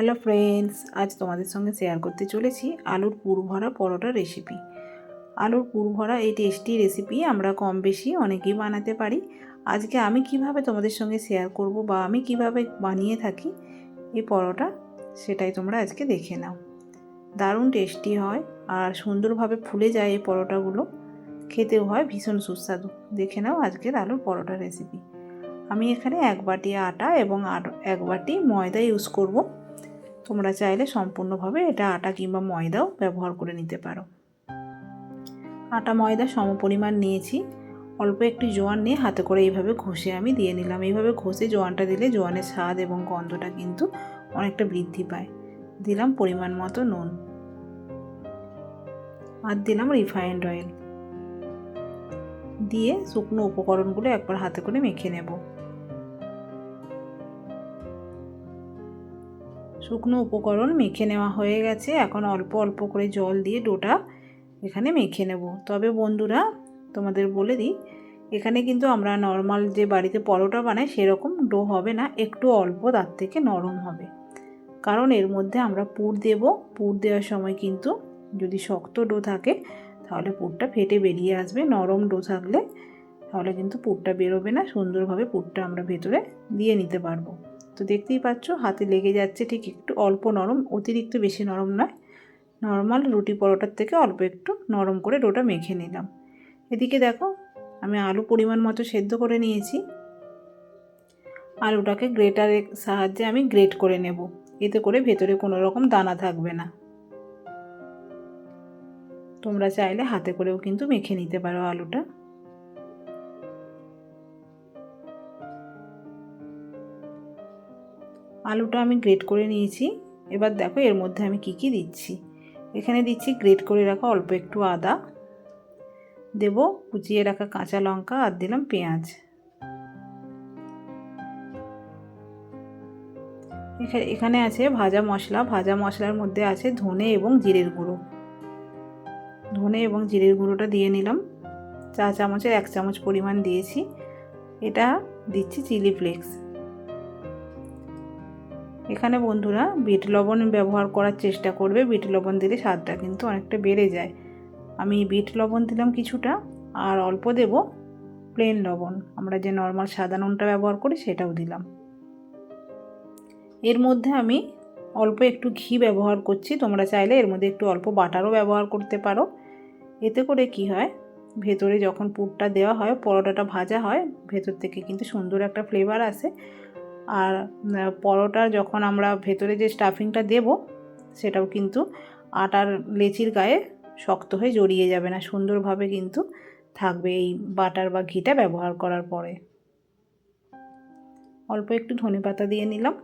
Hello friends, আজ তোমাদের সঙ্গে শেয়ার করতে চলেছি আলুর পুর ভরা পরোটা রেসিপি আলুর পুর ভরা এই টেস্টি রেসিপি আমরা কম বেশি অনেকেই বানাতে পারি। আজকে আমি কীভাবে তোমাদের সঙ্গে শেয়ার করব বা আমি কীভাবে বানিয়ে থাকি এই পরোটা, সেটাই তোমরা আজকে দেখে নাও। দারুণ টেস্টি হয় আর সুন্দরভাবে ফুলে যায় এই পরোটাগুলো। খেতেও হয় ভীষণ সুস্বাদু। দেখে নাও আজকের আলুর পরোটা রেসিপি আমি এখানে এক বাটি আটা এবং এক বাটি ময়দা ইউজ করব। তোমরা চাইলে সম্পূর্ণভাবে এটা আটা কিংবা ময়দাও ব্যবহার করে নিতে পারো। আটা, ময়দা সম পরিমাণ নিয়েছি। অল্প একটু জোয়ান নিয়ে হাতে করে এইভাবে ঘষে আমি দিয়ে নিলাম। এইভাবে ঘষে জোয়ানটা দিলে জোয়ানের স্বাদ এবং গন্ধটা কিন্তু অনেকটা বৃদ্ধি পায়। দিলাম পরিমাণ মতো নুন। আর দিলাম রিফাইন্ড অয়েল। দিয়ে শুকনো উপকরণগুলো একবার হাতে করে মেখে নেব। শুকনো উপকরণ মেখে নেওয়া হয়ে গেছে। এখন অল্প অল্প করে জল দিয়ে ডোটা এখানে মেখে নেব। তবে বন্ধুরা, তোমাদের বলে দিই, এখানে কিন্তু আমরা নর্মাল যে বাড়িতে পরোটা বানাই সেরকম ডো হবে না, একটু অল্প তার থেকে নরম হবে। কারণ এর মধ্যে আমরা পুর দেব। পুর দেওয়ার সময় কিন্তু যদি শক্ত ডো থাকে, তাহলে পুরটা ফেটে বেরিয়ে আসবে। নরম ডো থাকলে তাহলে কিন্তু পুরটা বেরোবে না। সুন্দরভাবে পুরটা আমরা ভেতরে দিয়ে নিতে পারব। তো দেখতেই পাচ্ছ, হাতে লেগে যাচ্ছে ঠিক একটু অল্প নরম, অতিরিক্ত বেশি নরম নয়। নর্মাল রুটি পরোটার থেকে অল্প একটু নরম করে ডোটা মেখে নিলাম। এদিকে দেখো, আমি আলু পরিমাণ মতো সেদ্ধ করে নিয়েছি। আলুটাকে গ্রেটারের সাহায্যে আমি গ্রেট করে নেব। এতে করে ভেতরে কোনো রকম দানা থাকবে না। তোমরা চাইলে হাতে করেও কিন্তু মেখে নিতে পারো আলুটা। আলুটা আমি গ্রেট করে নিয়েছি। এবার দেখো এর মধ্যে আমি কি কি দিচ্ছি। এখানে দিচ্ছি গ্রেট করে রাখা অল্প একটু আদা। দেব কুচিয়ে রাখা কাঁচা লঙ্কা আর দিলাম পেঁয়াজ। এখানে আছে ভাজা মশলা। ভাজা মশলার মধ্যে আছে ধনে এবং জিরের গুঁড়ো। ধনে এবং জিরের গুঁড়োটা দিয়ে নিলাম। চা চামচের এক চামচ পরিমাণ দিয়েছি। এটা দিচ্ছি চিলি ফ্লেক্স। এখানে বন্ধুরা বিট লবণ ব্যবহার করার চেষ্টা করবে। বিট লবণ দিলে স্বাদটা কিন্তু অনেকটা বেড়ে যায়। আমি বিট লবণ দিলাম কিছুটা আর অল্প দেব প্লেন লবণ। আমরা যে নর্মাল সাদা নুনটা ব্যবহার করি সেটাও দিলাম। এর মধ্যে আমি অল্প একটু ঘি ব্যবহার করছি। তোমরা চাইলে এর মধ্যে একটু অল্প বাটারও ব্যবহার করতে পারো। এতে করে কি হয়, ভেতরে যখন পুরটা দেওয়া হয়, পরোটাটা ভাজা হয়, ভেতর থেকে কিন্তু সুন্দর একটা ফ্লেভার আসে। আর পরোটা যখন আমরা ভেতরে যে স্টাফিংটা দেব, সেটাও কিন্তু আটার লেচির গায়ে শক্ত হয়ে জড়িয়ে যাবে না, সুন্দরভাবে কিন্তু থাকবে এই বাটার বা ঘিটা ব্যবহার করার পরে। অল্প একটু ধনে পাতা দিয়ে নিলাম,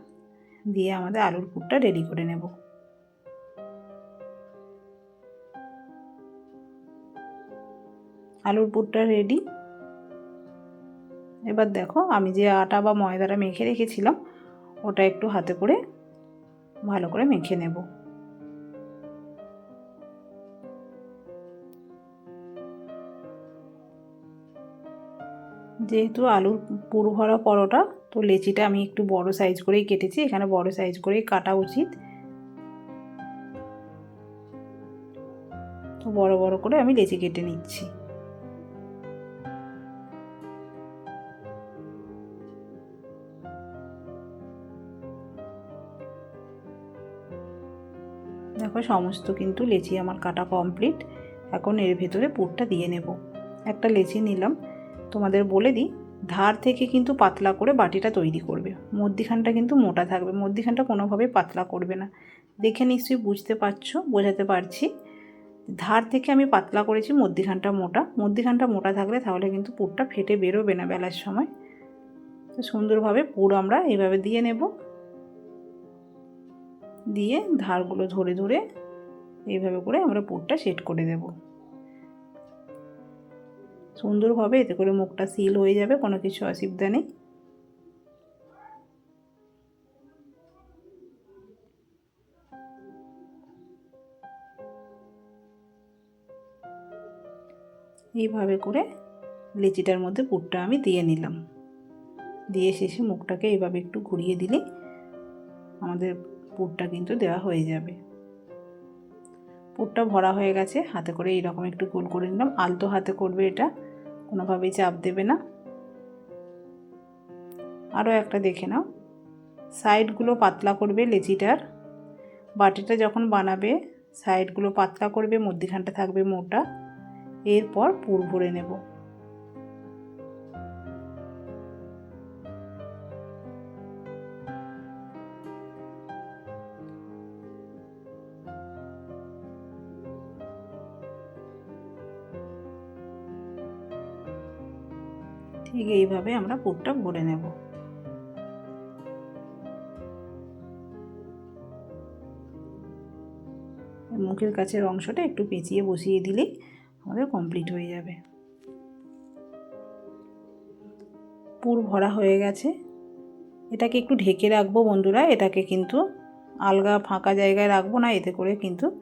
দিয়ে আমাদের আলুর পুরটা রেডি করে নেব। আলুর পুরটা রেডি এবার দেখো আমি যে আটা বা ময়দাটা মেখে রেখেছিলাম, ওটা একটু হাতে করে ভালো করে মেখে নেব। যেহেতু আলুর পুরো ভরা পরোটা, তো লেচিটা আমি একটু বড় সাইজ করেই কেটেছি, এখানে বড় সাইজ করেই কাটা উচিত। তো বড় বড় করে আমি লেচি কেটে নিচ্ছি। দেখো সমস্ত কিন্তু লেচি আমার কাটা কমপ্লিট এখন এর ভেতরে পুরটা দিয়ে নেব। একটা লেচি নিলাম। তোমাদের বলে দিই, ধার থেকে কিন্তু পাতলা করে বাটিটা তৈরি করবে। মধ্যিখানটা কিন্তু মোটা থাকবে। মধ্যিখানটা কোনোভাবেই পাতলা করবে না। দেখে নিশ্চয়ই বুঝতে পারছ, বোঝাতে পারছি। ধার থেকে আমি পাতলা করেছি, মধ্যিখানটা মোটা। মধ্যিখানটা মোটা থাকলে তাহলে কিন্তু পুরটা ফেটে বেরোবে না বেলার সময়। তো সুন্দরভাবে পুর আমরা এভাবে দিয়ে নেব। দিয়ে ধারগুলো ধরে ধরে এইভাবে করে আমরা পুরটা সেট করে দেব। সুন্দরভাবে এতে করে মুখটা সিল হয়ে যাবে, কোনো কিছু অসুবিধা নেই। এইভাবে করে লেচিটার মধ্যে পুরটা আমি দিয়ে নিলাম। দিয়ে শেষে মুখটাকে এইভাবে একটু ঘুরিয়ে দিলে আমাদের পুরটা কিন্তু দেওয়া হয়ে যাবে। পুরটা ভরা হয়ে গেছে, হাতে করে এইরকম একটু গোল করে নিলাম। আলতো হাতে করবে এটা, কোনোভাবেই চাপ দেবে না। আরও একটা দেখে নাও। সাইডগুলো পাতলা করবে লেচিটার। বাটিটা যখন বানাবে, সাইডগুলো পাতলা করবে, মধ্যিখানটা থাকবে মোটা। এরপর পুর ভরে নেব। ঠিক এইভাবে আমরা পুরটা ভরে নেব। মুখের কাছের অংশটা একটু পেঁচিয়ে বসিয়ে দিলেই আমাদের কমপ্লিট হয়ে যাবে। পুর ভরা হয়ে গেছে। এটাকে একটু ঢেকে রাখব বন্ধুরা, এটাকে কিন্তু আলগা ফাঁকা জায়গায় রাখব না, এতে করে কিন্তু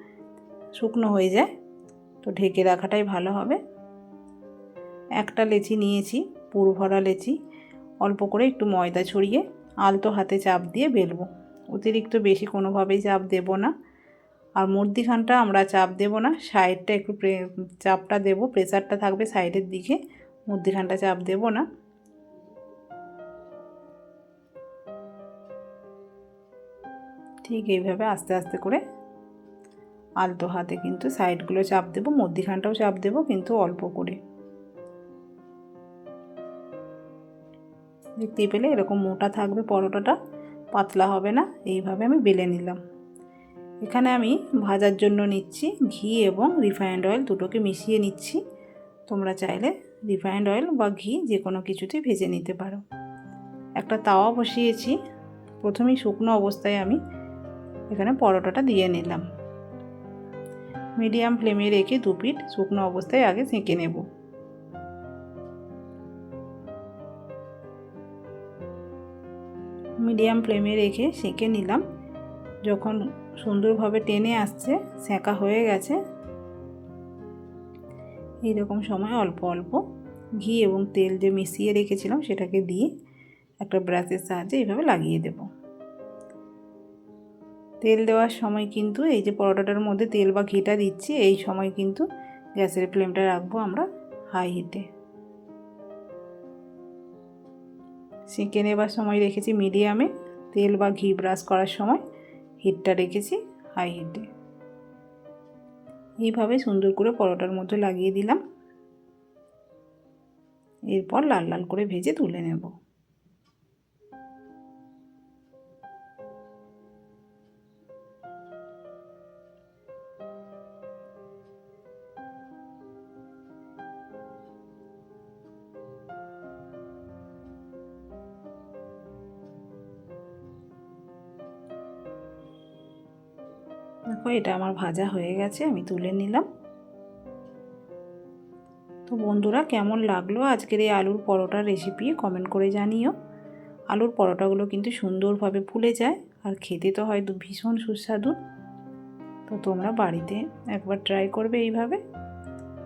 শুকনো হয়ে যায়। তো ঢেকে রাখাটাই ভালো হবে। একটা লেচি নিয়েছি। পুর ভরা লেচি, অল্প করে একটু ময়দা ছড়িয়ে আলতো হাতে চাপ দিয়ে বেলবো। অতিরিক্ত বেশি কোনোভাবেই চাপ দেব না। আর মধ্যিখানটা আমরা চাপ দেব না, সাইডটা একটু চাপটা দেব, প্রেসারটা থাকবে সাইডের দিকে মধ্যিখানটা চাপ দেব না। ঠিক এইভাবে আস্তে আস্তে করে আলতো হাতে কিন্তু সাইডগুলো চাপ দেবো মধ্যিখানটাও চাপ দেবো কিন্তু অল্প করে। দেখতেই পেলে এরকম মোটা থাকবে পরোটাটা, পাতলা হবে না, এইভাবে আমি বেলে নিলাম। এখানে আমি ভাজার জন্য নিচ্ছি ঘি এবং রিফাইন্ড অয়েল দুটোকে মিশিয়ে নিচ্ছি। তোমরা চাইলে রিফাইন্ড অয়েল বা ঘি যে কোনো কিছুতেই ভেজে নিতে পারো। একটা তাওয়া বসিয়েছি। প্রথমেই শুকনো অবস্থায় আমি এখানে পরোটাটা দিয়ে নিলাম। মিডিয়াম ফ্লেমে রেখে দু পিঠ শুকনো অবস্থায় আগে সেঁকে নেব। মিডিয়াম ফ্লেমে রেখে সেঁকে নিলাম। যখন সুন্দরভাবে টেনে আসছে সেঁকা হয়ে গেছে। এইরকম সময় অল্প অল্প ঘি এবং তেল যে মিশিয়ে রেখেছিলাম, সেটাকে দিয়ে একটা ব্রাশের সাহায্যে এইভাবে লাগিয়ে দেব। তেল দেওয়ার সময় কিন্তু এই যে পরোটাটার মধ্যে তেল বা ঘিটা দিচ্ছি, এই সময় কিন্তু গ্যাসের ফ্লেমটা রাখব আমরা হাই হিটে। সেঁকে নেবার সময় রেখেছি মিডিয়ামে, তেল বা ঘি ব্রাশ করার সময়, হিটটা রেখেছি হাই হিটে এইভাবে সুন্দর করে পরোটার মধ্যে লাগিয়ে দিলাম। এরপর লাল লাল করে ভেজে তুলে নেব। দেখো, এটা আমার ভাজা হয়ে গেছে, আমি তুলে নিলাম। তো বন্ধুরা, কেমন লাগল আজকের এই আলুর পরোটার রেসিপি কমেন্ট করে জানিও। আলুর পরোটাগুলো কিন্তু সুন্দরভাবে ফুলে যায়, আর খেতে তো হয়তো ভীষণ সুস্বাদু। তো তোমরা বাড়িতে একবার ট্রাই করবে এইভাবে,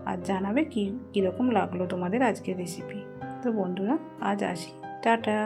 আর জানাবে কী, কীরকম লাগল তোমাদের আজকের রেসিপি তো বন্ধুরা, আজ আসি। টাটা!